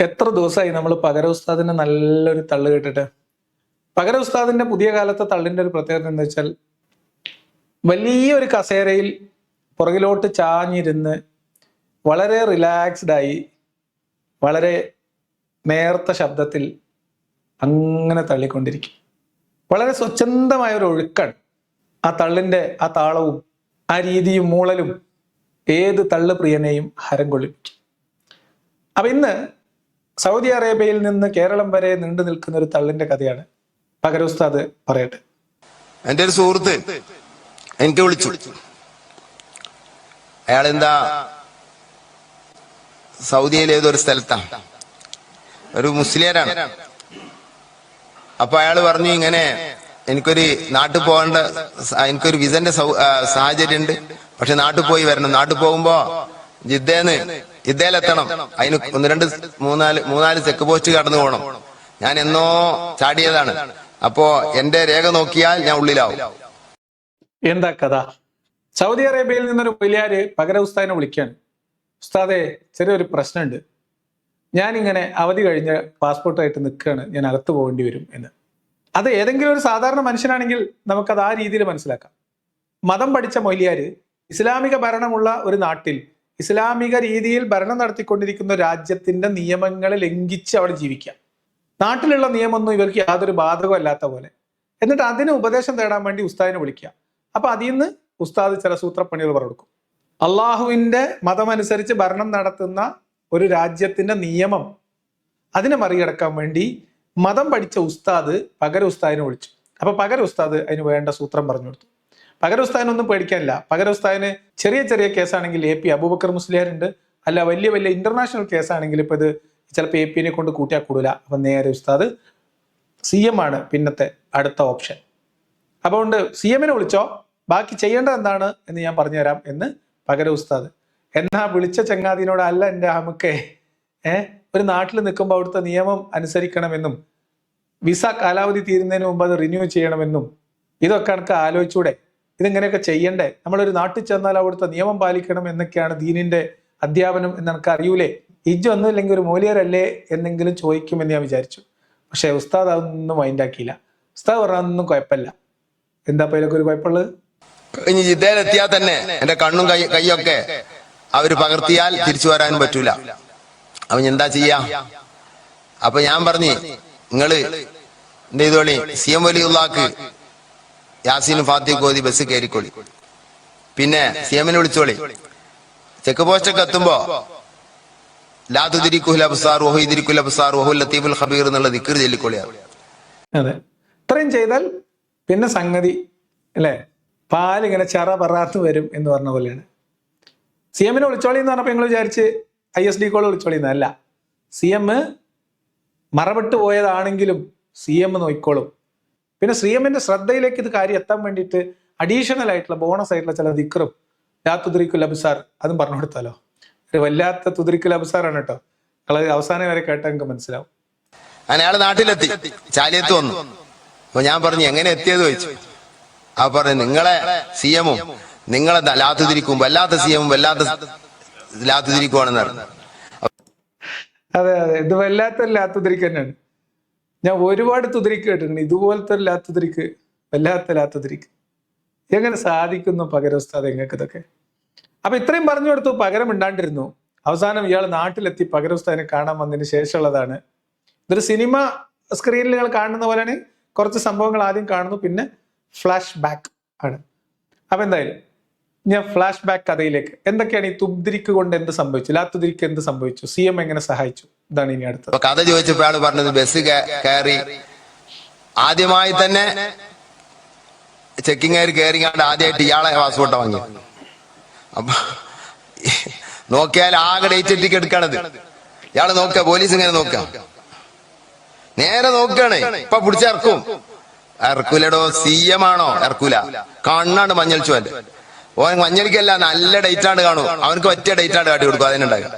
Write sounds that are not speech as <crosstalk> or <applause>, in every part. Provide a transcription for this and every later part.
എത്ര ദിവസമായി നമ്മൾ പകര ഉസ്താദിന്റെ നല്ലൊരു തള്ളു കേട്ടിട്ട്? പകര ഉസ്താദിന്റെ പുതിയ കാലത്തെ തള്ളിന്റെ ഒരു പ്രത്യേകത എന്താ വെച്ചാൽ വലിയൊരു കസേരയിൽ പുറകിലോട്ട് ചാഞ്ഞിരുന്ന് വളരെ റിലാക്സ്ഡ് ആയി വളരെ നേർത്ത ശബ്ദത്തിൽ അങ്ങനെ തള്ളിക്കൊണ്ടിരിക്കും. വളരെ സ്വച്ഛന്തമായ ഒരു ഒഴുക്കാണ്. ആ തള്ളിന്റെ ആ താളവും ആ രീതിയും മൂളലും ഏത് തള്ളു പ്രിയനെയും ഹരം കൊള്ളിപ്പിക്കും. അപ്പൊ ഇന്ന് സൗദി അറേബ്യയിൽ നിന്ന് കേരളം വരെ നീണ്ടു നിൽക്കുന്ന ഒരു തള്ളിന്റെ കഥയാണ്. പകരോസ്താദ് പറയട്ടെ. എന്റെ ഒരു സുഹൃത്ത് എനിക്ക് വിളിച്ചു. അയാൾ എന്താ സൗദിയിലെ ഏതൊരു സ്ഥലത്താ. ഒരു മുസ്ലിയരാണ്. അപ്പൊ അയാൾ പറഞ്ഞു ഇങ്ങനെ എനിക്കൊരു നാട്ടിൽ പോകേണ്ട എനിക്കൊരു വിസന്റെ സാഹചര്യം ഉണ്ട് പക്ഷെ നാട്ടിൽ പോയി വരണം. നാട്ടിൽ പോകുമ്പോ ജിദ്ദേന്ന് ജിദ്ദയിലെത്തണം അതിന് ഒന്ന് രണ്ട് മൂന്നാൽ മൂന്നാൽ ചെക്ക് പോസ്റ്റ് കടന്നു പോകണം. ഞാൻ എന്നോ ചാടിയതാണ്. അപ്പോ എന്റെ രേഖ നോക്കിയാൽ ഞാൻ ഉള്ളിലാവും. എന്താ കഥ? സൗദി അറേബ്യയിൽ നിന്നൊരു മൊയിലാര് പകര ഉസ്താദിനെ വിളിക്കാണ് ഉസ്താദെ ചെറിയൊരു പ്രശ്നമുണ്ട്. ഞാനിങ്ങനെ അവധി കഴിഞ്ഞ പാസ്പോർട്ടായിട്ട് നിൽക്കുകയാണ്. ഞാൻ അകത്ത് പോകേണ്ടി വരും എന്ന്. അത് ഏതെങ്കിലും ഒരു സാധാരണ മനുഷ്യനാണെങ്കിൽ നമുക്കത് ആ രീതിയിൽ മനസ്സിലാക്കാം. മതം പഠിച്ച മൊയ്ലിയാര് ഇസ്ലാമിക ഭരണമുള്ള ഒരു നാട്ടിൽ ഇസ്ലാമിക രീതിയിൽ ഭരണം നടത്തിക്കൊണ്ടിരിക്കുന്ന രാജ്യത്തിന്റെ നിയമങ്ങളെ ലംഘിച്ച് അവിടെ ജീവിക്കാം. നാട്ടിലുള്ള നിയമമൊന്നും ഇവർക്ക് യാതൊരു ബാധകമല്ലാത്ത പോലെ. എന്നിട്ട് അതിന് ഉപദേശം തേടാൻ വേണ്ടി ഉസ്താദിനെ വിളിക്കുക അപ്പൊ അതിൽ നിന്ന് ഉസ്താദ് ചില സൂത്രപ്പണികൾ പറഞ്ഞു അള്ളാഹുവിന്റെ മതമനുസരിച്ച് ഭരണം നടത്തുന്ന ഒരു രാജ്യത്തിന്റെ നിയമം അതിനെ മറികടക്കാൻ വേണ്ടി മതം പഠിച്ച ഉസ്താദ് പകര ഉസ്താദിനെ വിളിച്ചു. അപ്പൊ പകര ഉസ്താദ് അതിന് വേണ്ട സൂത്രം പറഞ്ഞു കൊടുത്തു പകര ഉസ്താദിനൊന്നും പേടിക്കാനില്ല. പകര ഉസ്താദിന് ചെറിയ ചെറിയ കേസാണെങ്കിൽ എ പി അബൂബക്കർ മുസ്ലിയാരുണ്ട്. അല്ല വലിയ വലിയ ഇന്റർനാഷണൽ കേസാണെങ്കിൽ ഇപ്പൊ ഇത് ചിലപ്പോൾ എ പിനെ കൊണ്ട് കൂട്ടിയാൽ കൂടില്ല അപ്പൊ നേരെ ഉസ്താദ് സി എം ആണ് പിന്നത്തെ അടുത്ത ഓപ്ഷൻ. അതുകൊണ്ട് സി എമ്മിനെ വിളിച്ചോ? ബാക്കി ചെയ്യേണ്ടത് എന്താണ് എന്ന് ഞാൻ പറഞ്ഞുതരാം എന്ന് പകര ഉസ്താദ്. എന്നാ വിളിച്ച ചങ്ങാതിനോട് അല്ല എന്റെ ഏർ ഏ? ഒരു നാട്ടിൽ നിൽക്കുമ്പോൾ അവിടുത്തെ നിയമം അനുസരിക്കണമെന്നും വിസ കാലാവധി തീരുന്നതിന് മുമ്പ് അത് റിന്യൂ ചെയ്യണമെന്നും ഇതൊക്കെ എനിക്ക് ആലോചിച്ചൂടെ? ഇതിങ്ങനെയൊക്കെ ചെയ്യണ്ടേ? നമ്മളൊരു നാട്ടിൽ ചെന്നാൽ അവിടുത്തെ നിയമം പാലിക്കണം എന്നൊക്കെയാണ് ദീനിന്റെ അധ്യാപനം എന്ന് എനിക്ക് അറിയൂലേ? ഇജ്ജ് ഒന്നുമില്ലെങ്കിൽ ഒരു മൂലിയരല്ലേ എന്നെങ്കിലും ചോദിക്കുമെന്ന് ഞാൻ വിചാരിച്ചു. പക്ഷെ ഉസ്താദ് അതൊന്നും മൈൻഡാക്കിയില്ല ഉസ്താദ് പറഞ്ഞൊന്നും കുഴപ്പമില്ല. എന്താ ഇപ്പൊ ഒരു കുഴപ്പമുള്ളത്? ഇനി ജിദ്ദയിലെത്തിയാൽ തന്നെ എന്റെ കണ്ണും കൈ കൈയൊക്കെ അവർ പകർത്തിയാൽ തിരിച്ചു വരാനും പറ്റൂല. അവൻ എന്താ ചെയ്യാ? അപ്പൊ ഞാൻ പറഞ്ഞു നിങ്ങൾ എന്ത് ചെയ്തോളി? സി എം വലിയുള്ളാക്ക് യാസീനും ഫാത്തി ഓതി ബസ് കയറിക്കോളി. പിന്നെ സി എമ്മിനെ വിളിച്ചോളി. ചെക്ക് പോസ്റ്റ് ഒക്കെ എത്തുമ്പോ അബ്സാർ വഹു ഇതിരിക്കുൽ അബ്സാർ ഓഹു ലത്തീഫുൽ ഖബീർ എന്നുള്ള ദിക്കർ ചൊല്ലിക്കോളിയാണ് അതെ. ഇത്രയും ചെയ്താൽ പിന്നെ സംഗതി അല്ലേ? പാലിങ്ങനെ ചെറ പറാത്ത് വരും എന്ന് പറഞ്ഞ പോലെയാണ്. സി എമ്മിനെ വിളിച്ചോളി എന്ന് പറഞ്ഞപ്പോൾ നിങ്ങൾ വിചാരിച്ച് ഐ എസ് ഡി കോൾ വിളിച്ചോളി എന്നല്ല. സി എം മറവിട്ട് പോയതാണെങ്കിലും സി എം നോക്കിക്കോളും. പിന്നെ സി എമ്മിന്റെ ശ്രദ്ധയിലേക്ക് ഇത് കാര്യം എത്താൻ വേണ്ടിയിട്ട് അഡീഷണൽ ആയിട്ടുള്ള ബോണസ് ആയിട്ടുള്ള ചില ദിക്റും ലാ തുദ്രിക്കുൽ അബ്സാർ അതും പറഞ്ഞു കൊടുത്താലോ? ഒരു വല്ലാത്ത തുദ്രിക്കുൽ അബ്സാറാണ് കേട്ടോ. നിങ്ങളത് അവസാനം വരെ കേട്ടാൽ നിങ്ങൾക്ക് മനസ്സിലാവും. അങ്ങനെ അയാൾ നാട്ടിലെത്തി. ചാലിയത്ത് വന്നു. അപ്പൊ ഞാൻ പറഞ്ഞു എങ്ങനെ എത്തിയത് ചോദിച്ചു. അപ്പൊ പറഞ്ഞു നിങ്ങളെ സി എമ്മും നിങ്ങളെ ലാത്തുതിരിക്കും വല്ലാത്ത സി എമ്മും വല്ലാത്ത ലാത്തുതിരിക്കുവാണെന്ന് പറഞ്ഞു. അതെ അതെ. ഇത് വല്ലാത്ത ലാത്തുതിരിക്ക് തന്നെയാണ്. ഞാൻ ഒരുപാട് തുതിരിക്ക് കേട്ടിട്ടുണ്ട്. ഇതുപോലത്തെ ഒരു ലാത്തുതിരിക്ക് വല്ലാത്ത ലാത്തുതിരിക്ക് എങ്ങനെ സാധിക്കുന്നു പകരം ഉസ്താദ് എങ്ങൾക്ക് ഇതൊക്കെ? അപ്പൊ ഇത്രയും പറഞ്ഞു കൊടുത്തു പകരം ഉണ്ടാണ്ടിരുന്നു അവസാനം ഇയാൾ നാട്ടിലെത്തി പകരം ഉസ്താദിനെ കാണാൻ വന്നതിന് ശേഷമുള്ളതാണ്. ഇതൊരു സിനിമ സ്ക്രീനിൽ നിങ്ങൾ കാണുന്ന പോലെയാണ്. കുറച്ച് സംഭവങ്ങൾ ആദ്യം കാണുന്നു പിന്നെ ഫ്ലാഷ് ബാക്ക് ആണ്. അപ്പൊ എന്തായാലും ഞാൻ ഫ്ലാഷ് ബാക്ക് കഥയിലേക്ക്. എന്തൊക്കെയാണ് ഈ തുബ്തിരിക്ക് കൊണ്ട് എന്ത് സംഭവിച്ചു? ലാത്തുതിരിക്ക് എന്ത് സംഭവിച്ചു? സി എം എങ്ങനെ സഹായിച്ചു? ഇതാണ് ഇനി അടുത്തത്. കഥ ചോദിച്ചപ്പോ ആൾ പറഞ്ഞത് ബസ് കയറി ആദ്യമായി തന്നെ ചെക്കിങ് കയറി കണ്ട് ആദ്യമായിട്ട് ഇയാളെ പാസ്പോർട്ട് വാങ്ങി അപ്പൊ നോക്കിയാൽ ആകെ ഡേറ്റ് എത്തിക്ക് എടുക്കണത്. ഇയാൾ നോക്ക പോലീസ് ഇങ്ങനെ നോക്ക നേരെ നോക്കാണ് ഇപ്പൊ പിടിച്ചിറക്കും. ഇറക്കൂലടോ സി എം ആണോ? ഇറക്കൂല. കണ്ണാണ്ട് മഞ്ഞൾ ചുവന്റെ ഓൻ മഞ്ഞളിക്കല്ല നല്ല ഡേറ്റ് ആണ് കാണൂ. അവനക്ക് ഒറ്റ ഡേറ്റ് ആണ് കാട്ടി കൊടുക്കും. അതിനുണ്ടാകും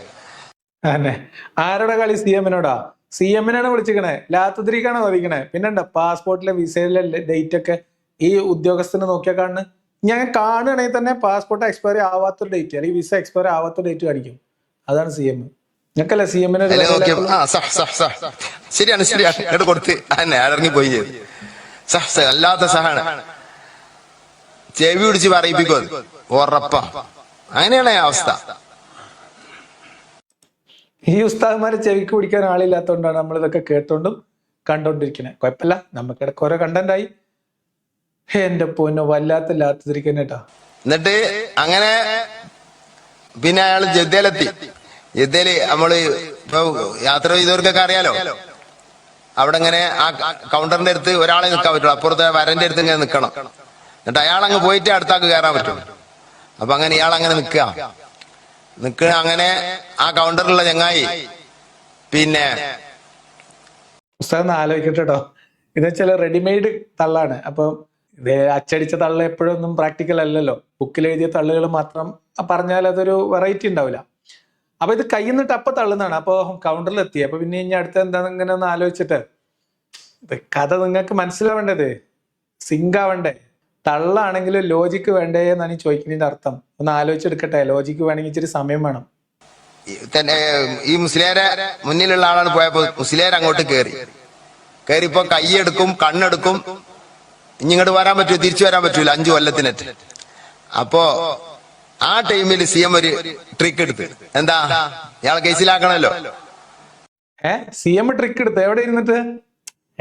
അതെ ആരുടെ കളി? സി എമ്മിനോടാ? സി എമ്മിനാണ് വിളിച്ചിക്കണേ ലാത്തുതിരിക്കാണ് വധിക്കണേ പിന്നെണ്ട പാസ്പോർട്ടിലെ വിസയിലെ ഡേറ്റ് ഒക്കെ ഈ ഉദ്യോഗസ്ഥന് നോക്കിയാൽ കാണുന്നു. ഞാൻ കാണുകയാണെങ്കിൽ തന്നെ പാസ്പോർട്ട് എക്സ്പയറി ആവാത്ത ഡേറ്റ് അല്ലെങ്കിൽ വിസ എക്സ്പയറി ആവാത്ത ഡേറ്റ് കാണിക്കും. അതാണ് സി എം. ഞങ്ങൾക്കല്ലേ സി എമ്മിന് ശരിയാണ് ശരിയാണ്. കൊടുത്ത്. ചെയ്തു. അല്ലാത്ത സഹാണ്. ചെവി പിടിച്ച് പറയിപ്പിക്കോ ഉറപ്പാ. അങ്ങനെയാണ് അവസ്ഥ. ഈ ഉസ്താദ്മാരെ ചെവിക്ക് പിടിക്കാൻ ആളില്ലാത്തതുകൊണ്ടാണ് നമ്മൾ ഇതൊക്കെ കേട്ടോണ്ടും കണ്ടോണ്ടിരിക്കുന്നത് കുഴപ്പമില്ല നമുക്കിടക്ക് ഓരോ കണ്ടന്റായി എന്റെ പൊന്നോ വല്ലാത്ത ലാത്തിരിക്കുന്ന കേട്ടോ എന്നിട്ട് അങ്ങനെ പിന്നെ അയാൾ ജദ്ദയിലെത്തി. ജദ്ദയിൽ നമ്മൾ ഇപ്പൊ യാത്ര ചെയ്തവർക്കൊക്കെ അറിയാലോ? അവിടെ ഇങ്ങനെ ആ കൗണ്ടറിന്റെ അടുത്ത് ഒരാളെ നിൽക്കാൻ പറ്റുള്ളൂ. അപ്പുറത്തെ വരന്റെ അടുത്ത് ഇങ്ങനെ നിൽക്കണം എന്നിട്ട് അയാൾ അങ്ങ് പോയിട്ട് അടുത്താക്ക് കയറാൻ പറ്റും. അപ്പൊ അങ്ങനെ ഇയാൾ അങ്ങനെ നിൽക്കുക നിൽക്കുക അങ്ങനെ ആ കൗണ്ടറിലുള്ള ചങ്ങായി. പിന്നെ പുസ്തകം ആലോചിക്കട്ടെ കേട്ടോ ഇത് വെച്ചാൽ റെഡിമെയ്ഡ് തള്ളാണ്. അപ്പൊ അച്ചടിച്ച തള്ള എപ്പോഴും ഒന്നും പ്രാക്ടിക്കൽ അല്ലല്ലോ. ബുക്കിൽ എഴുതിയ തള്ളുകൾ മാത്രം പറഞ്ഞാൽ അതൊരു വെറൈറ്റി ഉണ്ടാവില്ല. അപ്പൊ ഇത് കയ്യിൽ നിന്നിട്ട് അപ്പൊ തള്ളുന്നതാണ്. അപ്പൊ കൗണ്ടറിൽ എത്തി. അപ്പൊ പിന്നെ ഇനി അടുത്ത എന്താ ഇങ്ങനെ ഒന്ന് ആലോചിച്ചിട്ട്. കഥ നിങ്ങൾക്ക് മനസ്സിലാവേണ്ടത്? സിങ്ക് ആവണ്ടേ? തള്ളാണെങ്കിൽ ലോജിക്ക് വേണ്ടേ എന്നാണ് ഈ ചോദിക്കുന്നതിന്റെ അർത്ഥം. ഒന്ന് ആലോചിച്ചെടുക്കട്ടെ. ലോജിക്ക് വേണമെങ്കിൽ ഇച്ചിരി സമയം വേണം. ഈ തന്നെ ഈ മുസ്ലിയാരെ മുന്നിലുള്ള ആളാണ് പോയപ്പോ മുസ്ലിയാർ അങ്ങോട്ട് കയറി കയറിപ്പോ കൈയെടുക്കും കണ്ണെടുക്കും. ഇനി ഇങ്ങോട്ട് വരാൻ പറ്റൂ തിരിച്ചു വരാൻ പറ്റൂല അഞ്ചു കൊല്ലത്തിനറ്റ്. അപ്പോ ആ ടൈമിൽ സി എം ഒരു ട്രിക്ക് എടുത്ത്. എന്താ? ഇയാളെ കേസിലാക്കണല്ലോ ഏ? സി എം ട്രിക്ക് എടുത്ത്. എവിടെ ഇരുന്നിട്ട്?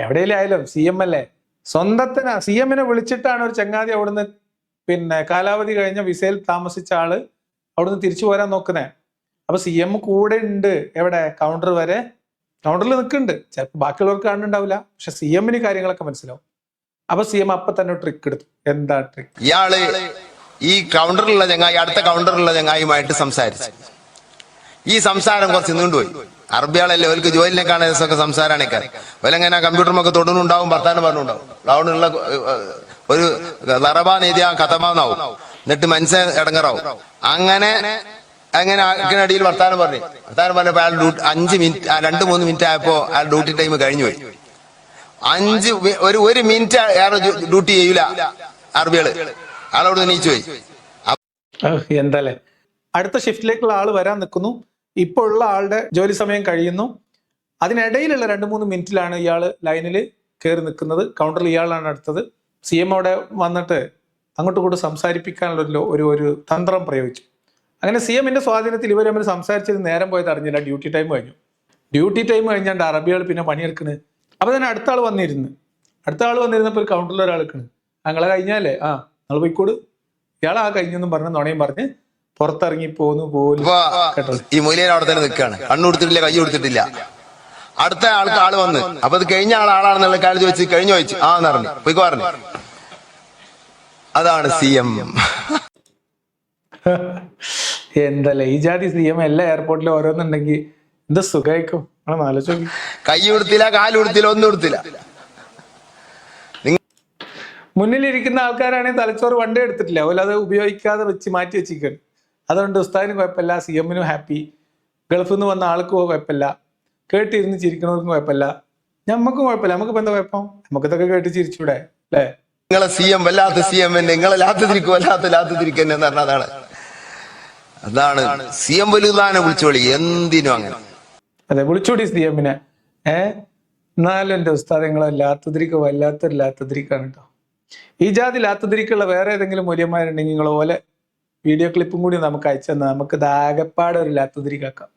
എവിടെയല്ലേ ആയാലും? സി എം അല്ലേ? സ്വന്തത്തിന് സി എമ്മിനെ വിളിച്ചിട്ടാണ് ഒരു ചങ്ങാതി അവിടുന്ന് പിന്നെ കാലാവധി കഴിഞ്ഞ വിസയിൽ താമസിച്ച ആൾ അവിടുന്ന് തിരിച്ചു പോരാൻ നോക്കുന്നേ. അപ്പൊ സി എം കൂടെ ഉണ്ട്. എവിടെ? കൗണ്ടർ വരെ. കൗണ്ടറിൽ നിൽക്കുന്നുണ്ട്. ചിലപ്പോൾ ബാക്കിയുള്ളവർക്ക് കാണുന്നുണ്ടാവില്ല. പക്ഷെ സി എമ്മിന് കാര്യങ്ങളൊക്കെ മനസ്സിലാവും. അപ്പൊ സി എം അപ്പൊ തന്നെ ട്രിക്ക് എടുത്തു. എന്താ ട്രിക്ക് ഇയാൾ ഈ കൗണ്ടറിലുള്ള ചങ്ങായി അടുത്ത കൗണ്ടറിലുള്ള ചങ്ങായിയുമായിട്ട് സംസാരിച്ചു. ഈ സംസാരം കുറച്ച് നീണ്ടുപോയി. അറബിയാളല്ലേ ഓർക്ക് ജോലിനെ കാണുന്നതൊക്കെ സംസാരമാണൊക്കെ ഓലെങ്ങനെ കമ്പ്യൂട്ടറുമൊക്കെ തൊടുന്നുണ്ടാവും ഭർത്താനം പറഞ്ഞുണ്ടാവും. അവിടെയുള്ള ഒരു ലറബാ നീതി ആ കഥമാന്നാവും. എന്നിട്ട് മനസ്സ ഇടങ്ങറാവും. അങ്ങനെ അങ്ങനെ അടിയിൽ വർത്താനം പറഞ്ഞു. വർത്താനം പറഞ്ഞപ്പോ അയാൾ അഞ്ച് മിനിറ്റ് രണ്ട് മൂന്ന് മിനിറ്റ് ആയപ്പോ അയാൾ ഡ്യൂട്ടി ടൈം കഴിഞ്ഞു പോയി. അഞ്ച് ഒരു ഒരു മിനിറ്റ് അയാൾ ഡ്യൂട്ടി ചെയ്യൂല അറബികൾ. അയാളോട് നീച്ചു പോയി. എന്താല്ലേ അടുത്ത ഷിഫ്റ്റിലേക്കുള്ള ആൾ വരാൻ നിൽക്കുന്നു. ഇപ്പോൾ ഉള്ള ആളുടെ ജോലി സമയം കഴിയുന്നു. അതിനിടയിലുള്ള രണ്ട് മൂന്ന് മിനിറ്റിലാണ് ഇയാൾ ലൈനിൽ കയറി നിൽക്കുന്നത്. കൗണ്ടറിൽ ഇയാളാണ് അടുത്തത്. സി എം അവിടെ വന്നിട്ട് അങ്ങോട്ടും ഇങ്ങോട്ടും സംസാരിപ്പിക്കാനുള്ള ഒരു ഒരു തന്ത്രം പ്രയോഗിച്ചു. അങ്ങനെ സി എമ്മിന്റെ സ്വാധീനത്തിൽ ഇവർ തമ്മിൽ സംസാരിച്ചത് നേരം പോയത് അറിഞ്ഞില്ല. ഡ്യൂട്ടി ടൈം കഴിഞ്ഞു. ഡ്യൂട്ടി ടൈം കഴിഞ്ഞാണ്ട് അറബികൾ പിന്നെ പണിയെടുക്കണ്. അപ്പോൾ തന്നെ അടുത്ത ആൾ വന്നിരുന്നു. അടുത്ത ആൾ വന്നിരുന്നപ്പോൾ ഒരു കൗണ്ടറിൽ ഒരാൾ നിൽക്കണ്. ഞങ്ങളെ കഴിഞ്ഞാലേ? ആ നിങ്ങൾ പോയിക്കോട്. ഇയാൾ ആ കഴിഞ്ഞെന്നും പറഞ്ഞ് നുണയും പറഞ്ഞ് പുറത്തിറങ്ങി പോന്നു പോലും. ഈ മൂല്യൻ അവിടെ തന്നെ നിൽക്കുകയാണ്. കണ്ണു കൊടുത്തിട്ടില്ല കൈ കൊടുത്തിട്ടില്ല. അടുത്ത ആൾക്ക് ആൾ വന്ന്. അപ്പൊ അത് കഴിഞ്ഞ ആൾ ആളാണെന്നുള്ള കാര്യം ചോദിച്ചു കഴിഞ്ഞു ചോദിച്ചു. ആ എന്നറിഞ്ഞു പോയിക്കോ പറഞ്ഞു. അതാണ് സി എം. <laughs> എന്തല്ലേ ഈ ജാതി സി എം എല്ലാ എയർപോർട്ടിലും ഓരോന്നുണ്ടെങ്കിൽ എന്ത് സുഖമായിക്കും കൈ കൊടുത്തില്ല കാൽ കൊടുത്തില്ല ഒന്നും കൊടുത്തില്ല. മുന്നിലിരിക്കുന്ന ആൾക്കാരാണെങ്കിൽ തലച്ചോറ് വണ്ടി എടുത്തിട്ടില്ല. അതുപോലെ അത് ഉപയോഗിക്കാതെ വെച്ച് മാറ്റി വെച്ചിരിക്കുകയാണ്. അതുകൊണ്ട് ഉസ്താദിനും കുഴപ്പമില്ല സി എമ്മിനും ഹാപ്പി ഗൾഫിൽ നിന്ന് വന്ന ആൾക്ക് കുഴപ്പമില്ല. കേട്ടിരുന്ന് ചിരിക്കണവർക്കും കുഴപ്പമില്ല. ഞമ്മക്കും കുഴപ്പമില്ല. നമുക്ക് എന്താ കുഴപ്പം? നമുക്കിതൊക്കെ കേട്ട് ചിരിച്ചൂടെ അല്ലേ? നിങ്ങളെ സി എം വല്ലാത്ത സി എം എന്നെ നിങ്ങളെ ലാത്തതിരിക്കും വല്ലാത്ത ലാത്തതിരിക്കും എന്ന് പറഞ്ഞ അതാണ്. അതാണ്. സി എം വലുതാനെ വിളിച്ചോളി എന്തിനും അങ്ങനെ. അതെ വിളിച്ചൂടി സി എമ്മിനെ ഏ? എന്നാലും എന്റെ ഉസ്താദ് നിങ്ങളെ ലാത്തതിരിക്ക് വല്ലാത്തൊരു ലാത്തതിരിക്കാണ് കേട്ടോ. ഈ ജാതി ലാത്തതിരിക്കുള്ള വേറെ ഏതെങ്കിലും മൂല്യന്മാരുണ്ടെങ്കിൽ നിങ്ങളെ പോലെ വീഡിയോ ക്ലിപ്പും കൂടി നമുക്ക് അയച്ചു തന്നാൽ നമുക്ക് ഇത് ഒരു ഒരു ലാത്തതിരിക്കാക്കാം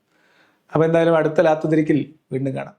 അപ്പൊ എന്തായാലും അടുത്ത ലാത്തുതിരിക്കിൽ വീണ്ടും കാണാം.